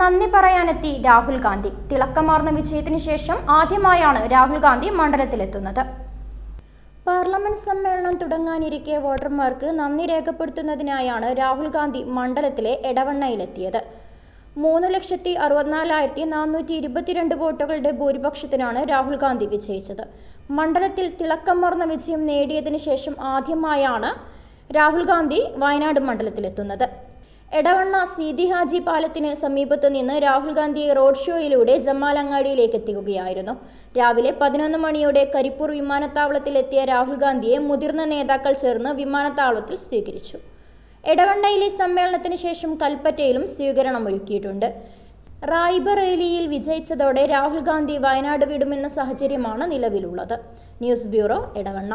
മണ്ഡലത്തിലെത്തി രാഹുൽ ഗാന്ധി. തിളക്കമാർന്ന വിജയത്തിന് ശേഷം ആദ്യമായാണ് രാഹുൽ ഗാന്ധി മണ്ഡലത്തിലെത്തുന്നത്. പാർലമെന്റ് സമ്മേളനം തുടങ്ങാനിരിക്കെ വോട്ടർമാർക്ക് നന്ദി രേഖപ്പെടുത്തുന്നതിനായാണ് രാഹുൽ ഗാന്ധി മണ്ഡലത്തിലെ എടവണ്ണയിലെത്തിയത്. മൂന്ന് ലക്ഷത്തി അറുപത്തിനാലായിരത്തി നാനൂറ്റി ഇരുപത്തിരണ്ട് വോട്ടുകളുടെ ഭൂരിപക്ഷത്തിനാണ് രാഹുൽ ഗാന്ധി വിജയിച്ചത്. മണ്ഡലത്തിൽ തിളക്കമാർന്ന വിജയം നേടിയതിനു ശേഷം ആദ്യമായാണ് രാഹുൽ ഗാന്ധി വയനാട് മണ്ഡലത്തിലെത്തുന്നത്. എടവണ്ണ സീതി ഹാജി പാലത്തിന് സമീപത്തു നിന്ന് രാഹുൽ ഗാന്ധി റോഡ് ഷോയിലൂടെ ജമാലങ്ങാടിയിലേക്ക് എത്തിക്കുകയായിരുന്നു. രാവിലെ പതിനൊന്ന് മണിയോടെ കരിപ്പൂർ വിമാനത്താവളത്തിലെത്തിയ രാഹുൽ ഗാന്ധിയെ മുതിർന്ന നേതാക്കൾ ചേർന്ന് വിമാനത്താവളത്തിൽ സ്വീകരിച്ചു. എടവണ്ണയിലെ സമ്മേളനത്തിന് ശേഷം കൽപ്പറ്റയിലും സ്വീകരണം ഒരുക്കിയിട്ടുണ്ട്. റായ്ബറേലിയിൽ വിജയിച്ചതോടെ രാഹുൽ ഗാന്ധി വയനാട് വിടുമെന്ന സാഹചര്യമാണ് നിലവിലുള്ളത്. News bureau Edavanna.